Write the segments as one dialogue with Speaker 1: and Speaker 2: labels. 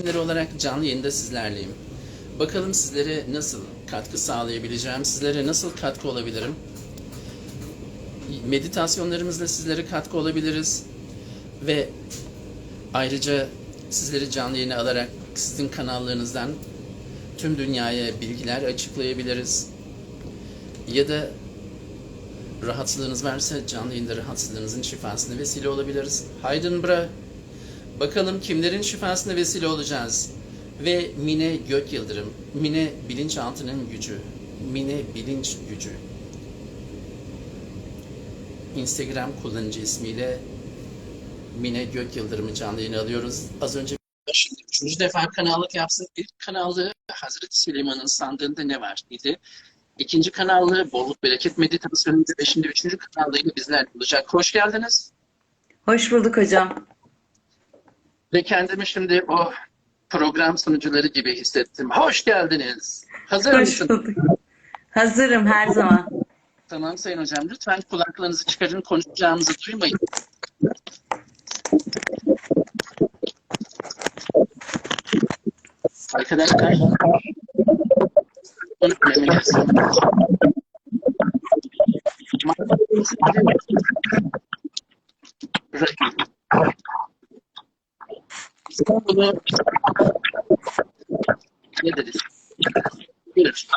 Speaker 1: eğitimleri olarak canlı yayında sizlerleyim. Bakalım sizlere nasıl katkı sağlayabileceğim, sizlere nasıl katkı olabilirim. Meditasyonlarımızla sizlere katkı olabiliriz. Ve ayrıca sizleri canlı yayına alarak sizin kanallarınızdan tüm dünyaya bilgiler açıklayabiliriz. Ya da rahatsızlığınız varsa canlı yayında rahatsızlığınızın şifasına vesile olabiliriz. Haydın bra. Bakalım kimlerin şifasına vesile olacağız. Ve Mine Gök Yıldırım. Mine bilinçaltının gücü. Mine bilinç gücü. Instagram kullanıcı ismiyle Mine Gök Yıldırım'ı canlı yayına alıyoruz. Az önce şimdi üçüncü defa kanallık yapsın. İlk kanallığı Hazreti Süleyman'ın sandığında ne var idi. İkinci kanallığı Bolluk Bereket Meditasyonuydu ve şimdi üçüncü kanallığıyla bizler olacak. Hoş geldiniz.
Speaker 2: Hoş bulduk hocam.
Speaker 1: Ve kendimi şimdi o program sunucuları gibi hissettim. Hoş geldiniz. Hazır
Speaker 2: Hoş
Speaker 1: mısın?
Speaker 2: bulduk. Hazırım her zaman.
Speaker 1: Tamam Sayın Hocam. Lütfen kulaklarınızı çıkarın. Konuşacağımızı duymayın. Arkadaşlar İstanbul'u ne deriz? Bilir.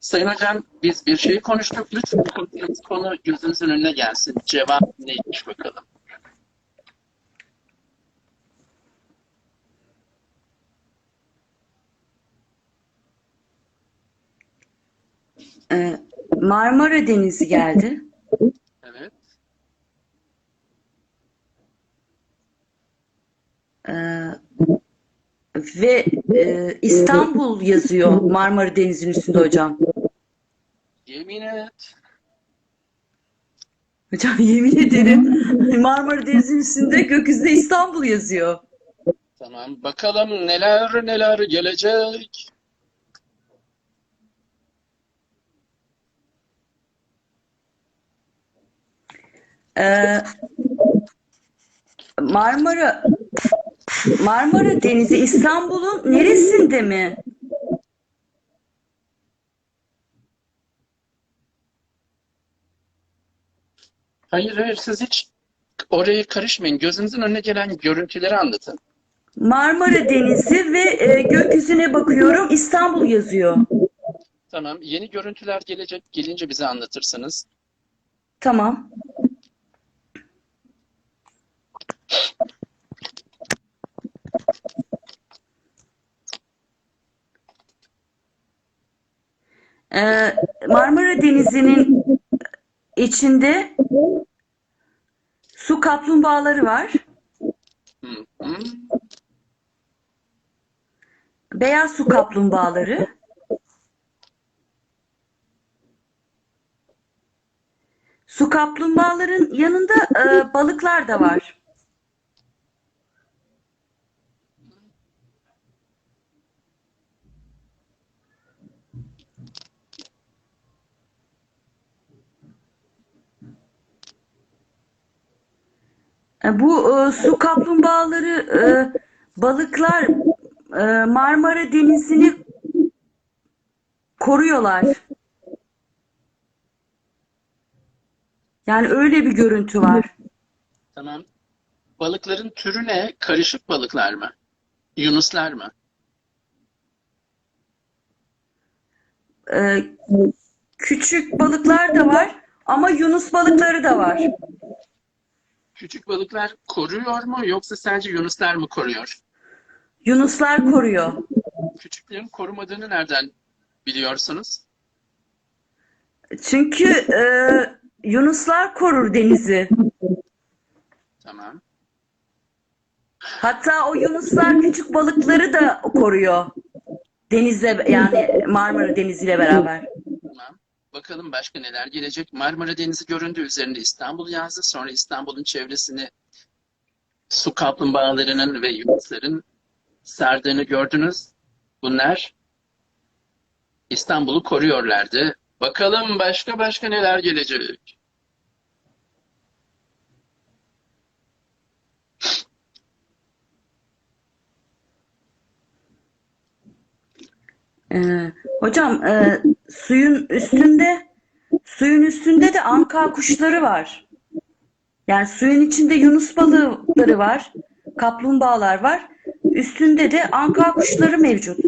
Speaker 1: Sayın Hocam biz bir şey konuştuk. Lütfen konu gözünüzün önüne gelsin. Cevap neymiş bakalım.
Speaker 2: Ee, Marmara Denizi geldi.
Speaker 1: Evet.
Speaker 2: Ee, ve e, İstanbul yazıyor Marmara Denizi'nin üstünde hocam.
Speaker 1: Yemin et.
Speaker 2: Hocam yemin ederim Marmara Denizi'nin üstünde gökyüzünde İstanbul yazıyor.
Speaker 1: Tamam. Bakalım neler neler gelecek.
Speaker 2: Ee, Marmara Marmara Denizi İstanbul'un neresinde mi?
Speaker 1: Hayır hayır siz hiç oraya karışmayın. Gözünüzün önüne gelen görüntüleri anlatın.
Speaker 2: Marmara Denizi ve e, gökyüzüne bakıyorum İstanbul yazıyor.
Speaker 1: Tamam. Yeni görüntüler gelecek. Gelince bize anlatırsınız.
Speaker 2: Tamam. Ee, Marmara Denizi'nin içinde su kaplumbağaları var. Beyaz su kaplumbağaları. Su kaplumbağaların yanında e, balıklar da var. Bu e, su kaplumbağaları, e, balıklar e, Marmara Denizi'ni koruyorlar. Yani öyle bir görüntü var.
Speaker 1: Tamam. Balıkların türü ne? Karışık balıklar mı? Yunuslar mı?
Speaker 2: E, küçük balıklar da var ama yunus balıkları da var.
Speaker 1: Küçük balıklar koruyor mu yoksa sadece yunuslar mı koruyor?
Speaker 2: Yunuslar koruyor.
Speaker 1: Küçüklerin korumadığını nereden biliyorsunuz?
Speaker 2: Çünkü e, yunuslar korur denizi.
Speaker 1: Tamam.
Speaker 2: Hatta o yunuslar küçük balıkları da koruyor. Denizle yani Marmara Denizi ile beraber.
Speaker 1: Bakalım başka neler gelecek. Marmara Denizi göründü. Üzerinde İstanbul yazdı. Sonra İstanbul'un çevresini su kaplumbağalarının ve yunusların sardığını gördünüz. Bunlar İstanbul'u koruyorlardı. Bakalım başka başka neler gelecek?
Speaker 2: Ee, hocam e, suyun üstünde suyun üstünde de anka kuşları var. Yani suyun içinde yunus balıkları var, kaplumbağalar var. Üstünde de anka kuşları mevcut.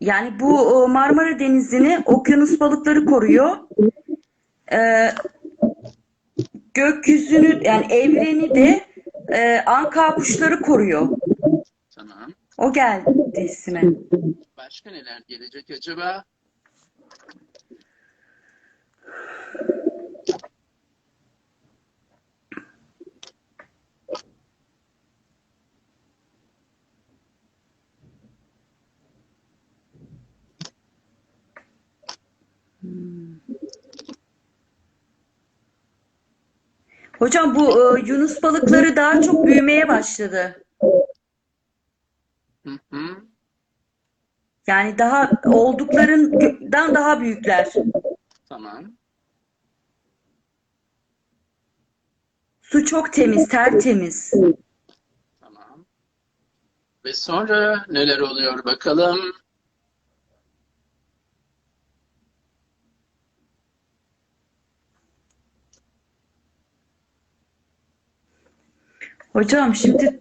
Speaker 2: Yani bu Marmara Denizi'ni okyanus balıkları koruyor. Ee, gökyüzünü yani evreni de e, anka kuşları koruyor.
Speaker 1: Tamam.
Speaker 2: O geldi isme.
Speaker 1: Başka neler gelecek acaba?
Speaker 2: Hocam bu e, yunus balıkları daha çok büyümeye başladı.
Speaker 1: Hı hı.
Speaker 2: Yani daha olduklarından daha büyükler.
Speaker 1: Tamam.
Speaker 2: Su çok temiz, tertemiz.
Speaker 1: Tamam. Ve sonra neler oluyor bakalım?
Speaker 2: Hocam şimdi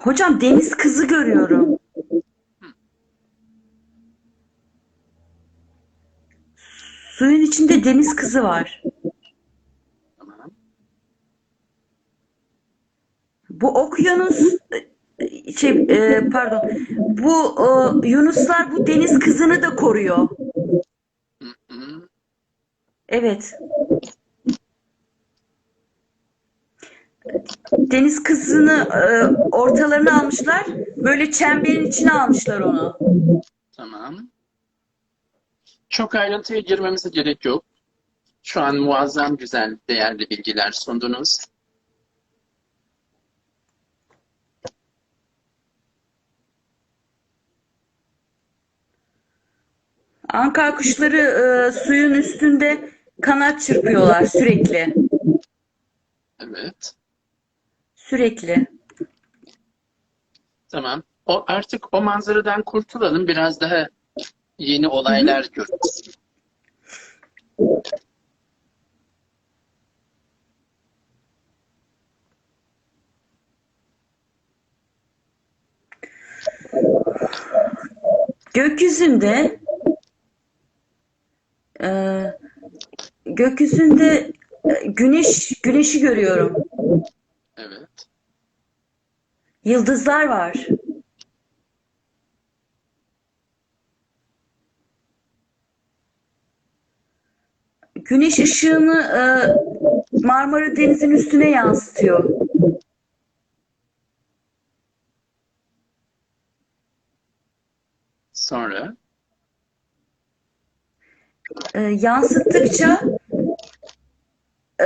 Speaker 2: Hocam deniz kızı görüyorum. Suyun içinde deniz kızı var. Bu okyanus şey e, pardon. Bu e, yunuslar bu deniz kızını da koruyor. Evet. Deniz kızını e, ortalarına almışlar. Böyle çemberin içine almışlar onu.
Speaker 1: Tamam. Çok ayrıntıya girmemize gerek yok. Şu an muazzam güzel, değerli bilgiler sundunuz.
Speaker 2: Anka kuşları e, suyun üstünde kanat çırpıyorlar sürekli.
Speaker 1: Evet.
Speaker 2: Sürekli.
Speaker 1: Tamam. O artık o manzaradan kurtulalım. Biraz daha yeni olaylar görürüz.
Speaker 2: Gökyüzünde e, gökyüzünde e, güneş güneşi görüyorum.
Speaker 1: Evet.
Speaker 2: Yıldızlar var. Güneş ışığını e, Marmara Denizi'nin üstüne yansıtıyor.
Speaker 1: Sonra
Speaker 2: E, yansıttıkça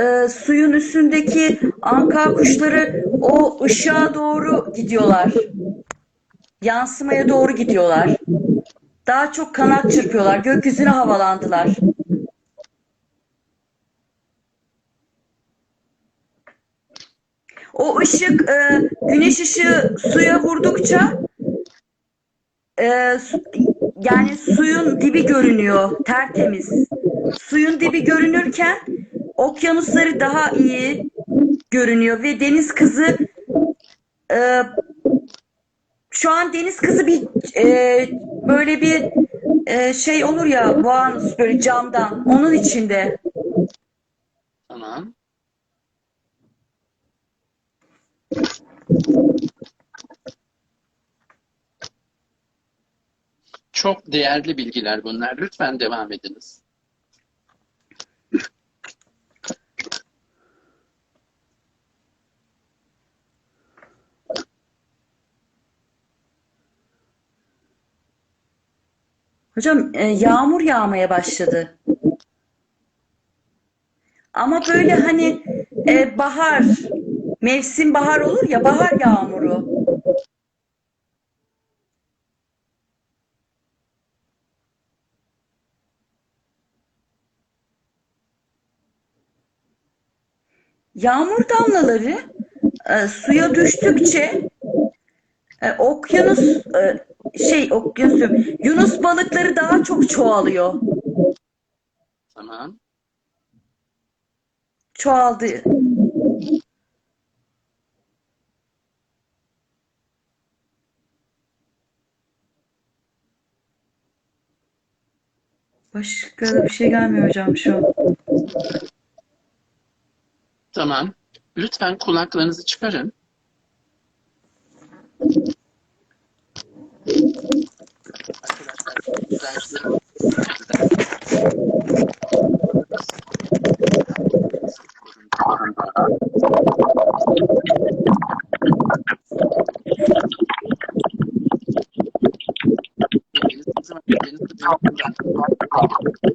Speaker 2: e, suyun üstündeki anka kuşları o ışığa doğru gidiyorlar. Yansımaya doğru gidiyorlar. Daha çok kanat çırpıyorlar. Gökyüzüne havalandılar. O ışık, e, güneş ışığı suya vurdukça e, su- yani suyun dibi görünüyor, tertemiz. Suyun dibi görünürken okyanusları daha iyi görünüyor ve deniz kızı e, şu an deniz kızı bir e, böyle bir e, şey olur ya vanus böyle camdan onun içinde.
Speaker 1: tamam. Çok değerli bilgiler bunlar. Lütfen devam ediniz.
Speaker 2: Hocam e, yağmur yağmaya başladı. Ama böyle hani e, bahar Mevsim bahar olur ya bahar yağmuru. Yağmur damlaları e, suya düştükçe e, okyanus e, şey okyanus diyorum, Yunus balıkları daha çok çoğalıyor.
Speaker 1: Tamam.
Speaker 2: Çoğaldı. Başka da bir şey gelmiyor hocam şu an.
Speaker 1: Tamam. Lütfen kulaklarınızı çıkarın. Arkadaşlar, Lütfen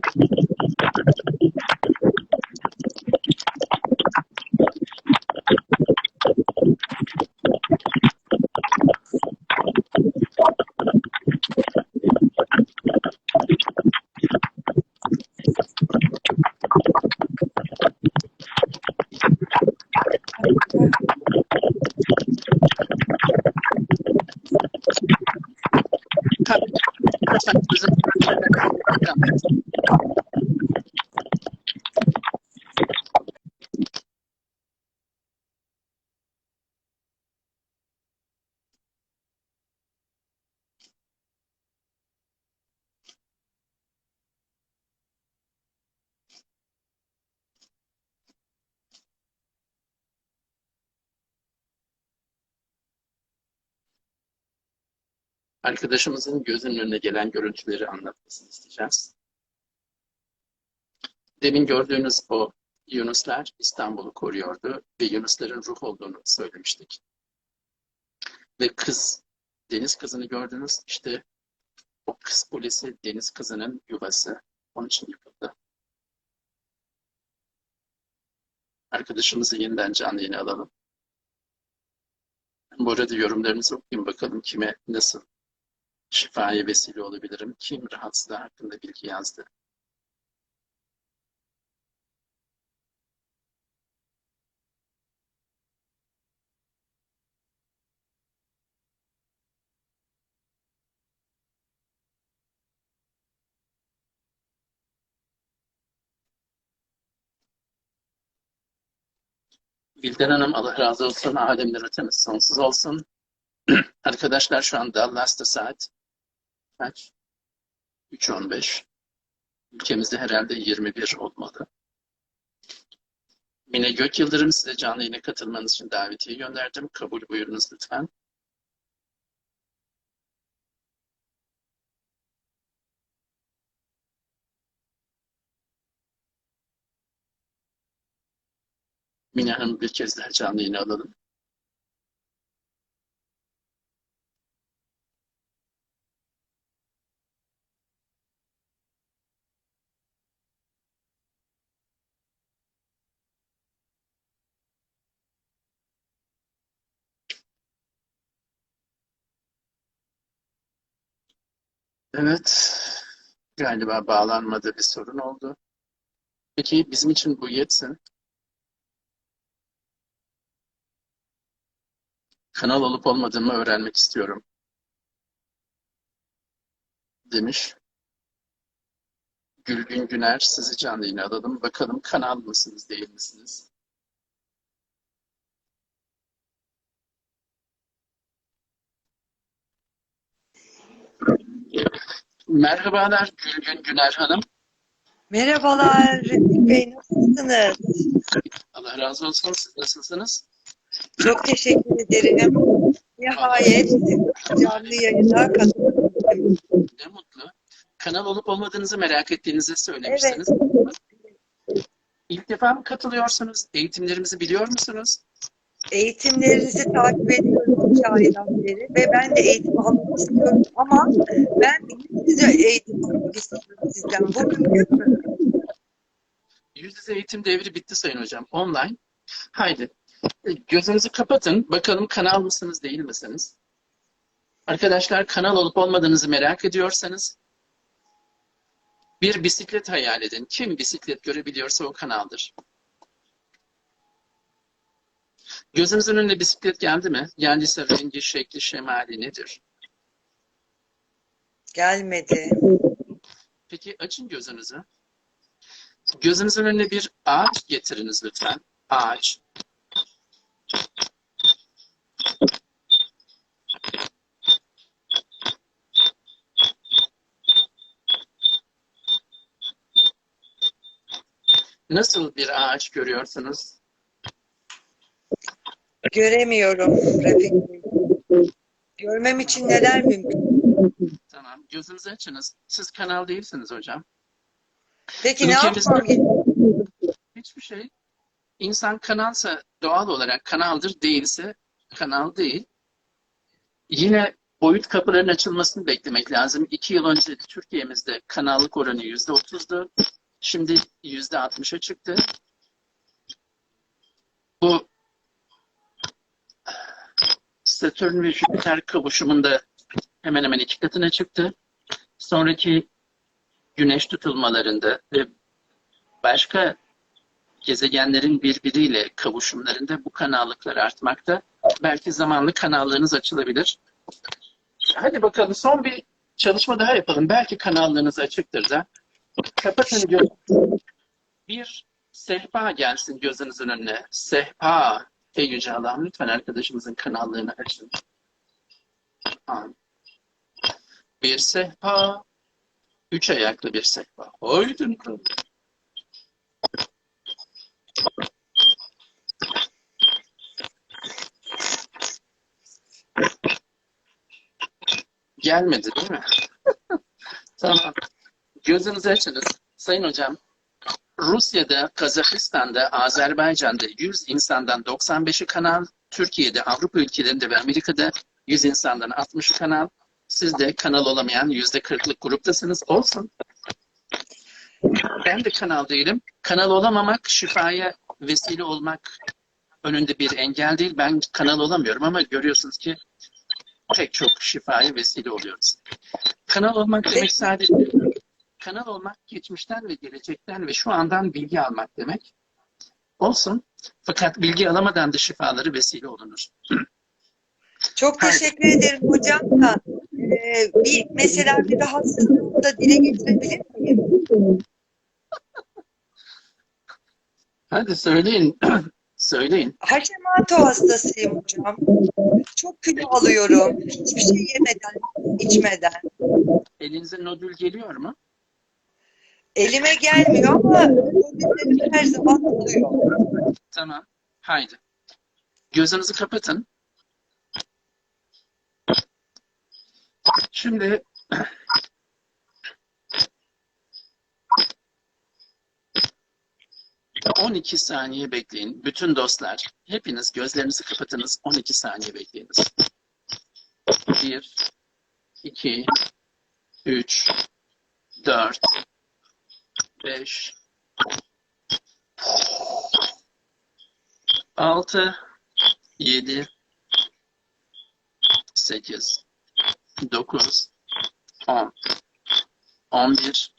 Speaker 1: arkadaşımızın gözünün önüne gelen görüntüleri anlatmasını isteyeceğiz. Demin gördüğünüz o Yunuslar İstanbul'u koruyordu ve Yunusların ruh olduğunu söylemiştik. Ve kız, deniz kızını gördünüz. İşte o kız kulesi deniz kızının yuvası. Onun için yıkıldı. Arkadaşımızı yeniden canlı yayına alalım. Bu arada yorumlarınızı okuyun bakalım kime nasıl şifaya vesile olabilirim? Kim rahatsızlığı hakkında bilgi yazdı? Bilden Hanım Allah razı olsun. Alemler ötemiz sonsuz olsun. Arkadaşlar şu an Dallas'ta saat kaç? 3.15. Ülkemizde herhalde 21 olmalı. Mine Gök Yıldırım size canlı yayına katılmanız için davetiye gönderdim. Kabul buyurunuz lütfen. Mine Hanım bir kez daha canlı yayına alalım. Evet, galiba bağlanmada bir sorun oldu. Peki bizim için bu yetsin. Kanal olup olmadığımı öğrenmek istiyorum. Demiş. Gülgün Güner sizi canlı yayına alalım. Bakalım kanal mısınız değil misiniz? Merhabalar Gülgün Güner Hanım.
Speaker 3: Merhabalar Refik Bey, nasılsınız?
Speaker 1: Allah razı olsun. Siz nasılsınız?
Speaker 3: Çok teşekkür ederim. Nihayet canlı yayına katıldım.
Speaker 1: Ne mutlu. Kanal olup olmadığınızı merak ettiğinizi söylemiştiniz. İlk defa mı katılıyorsunuz? Eğitimlerimizi biliyor musunuz?
Speaker 3: Eğitimlerinizi takip ediyorum iki aydan beri ve ben de eğitim almak istiyorum ama ben size eğitim almak istiyorum sizden. Bu mümkün mü?
Speaker 1: Yüz yüze eğitim devri bitti Sayın Hocam. Online. Haydi. Gözünüzü kapatın. Bakalım kanal mısınız değil misiniz? Arkadaşlar kanal olup olmadığınızı merak ediyorsanız bir bisiklet hayal edin. Kim bisiklet görebiliyorsa o kanaldır. Gözünüzün önüne bisiklet geldi mi? Geldiyse rengi, şekli, şemali nedir?
Speaker 3: Gelmedi.
Speaker 1: Peki açın gözünüzü. Gözünüzün önüne bir ağaç getiriniz lütfen. Ağaç. Nasıl bir ağaç görüyorsunuz?
Speaker 3: Göremiyorum Refik Bey. Görmem için neler mümkün?
Speaker 1: Tamam. Gözünüzü açınız. Siz kanal değilsiniz hocam.
Speaker 3: Peki ne
Speaker 1: Ülkemizde-
Speaker 3: yapmam gerekiyor?
Speaker 1: Hiçbir şey. İnsan kanalsa doğal olarak kanaldır, değilse kanal değil. Yine boyut kapılarının açılmasını beklemek lazım. İki yıl önce Türkiye'mizde kanallık oranı yüzde otuzdu. Şimdi yüzde altmışa çıktı. Bu Satürn ve Jüpiter kavuşumunda hemen hemen iki katına çıktı. Sonraki güneş tutulmalarında ve başka gezegenlerin birbiriyle kavuşumlarında bu kanallıklar artmakta. Belki zamanlı kanallarınız açılabilir. Hadi bakalım son bir çalışma daha yapalım. Belki kanallarınız açıktır da. Kapatın göz. Bir sehpa gelsin gözünüzün önüne. Sehpa. Ey Yüce Allah'ım lütfen arkadaşımızın kanallarını açın. Bir sehpa. Üç ayaklı bir sehpa. Bakalım. Gelmedi değil mi? tamam. Gözünüzü açınız. Sayın hocam, Rusya'da, Kazakistan'da, Azerbaycan'da 100 insandan 95'i kanal, Türkiye'de, Avrupa ülkelerinde ve Amerika'da 100 insandan 60'ı kanal. Siz de kanal olamayan %40'lık gruptasınız. Olsun. Ben de kanal değilim. Kanal olamamak, şifaya vesile olmak önünde bir engel değil. Ben kanal olamıyorum ama görüyorsunuz ki pek çok şifaya vesile oluyoruz. Kanal olmak demek sadece kanal olmak geçmişten ve gelecekten ve şu andan bilgi almak demek. Olsun. Fakat bilgi alamadan da şifaları vesile olunur.
Speaker 3: Çok
Speaker 1: Hayır.
Speaker 3: teşekkür ederim hocam da e, bir mesela bir rahatsızlığımı da dile getirebilir miyim?
Speaker 1: Hadi söyleyin. söyleyin.
Speaker 3: Hashimoto hastasıyım hocam. Çok kilo alıyorum. Hiçbir şey yemeden, içmeden.
Speaker 1: Elinize nodül geliyor mu?
Speaker 3: Elime gelmiyor ama ödüllerim her zaman oluyor.
Speaker 1: Tamam. Haydi. Gözünüzü kapatın. Şimdi ...12 saniye bekleyin. Bütün dostlar, hepiniz gözlerinizi kapatınız. 12 saniye bekleyiniz. 1, 2, 3, 4, 5, 6, 7, 8, 9, 10, 11,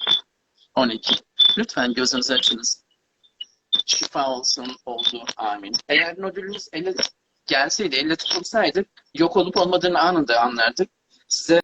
Speaker 1: 12. Lütfen gözünüzü açınız. Şifa olsun, oldu. Amin. Eğer nodülünüz ele gelseydi, elle tutulsaydı yok olup olmadığını anında anlardık. Size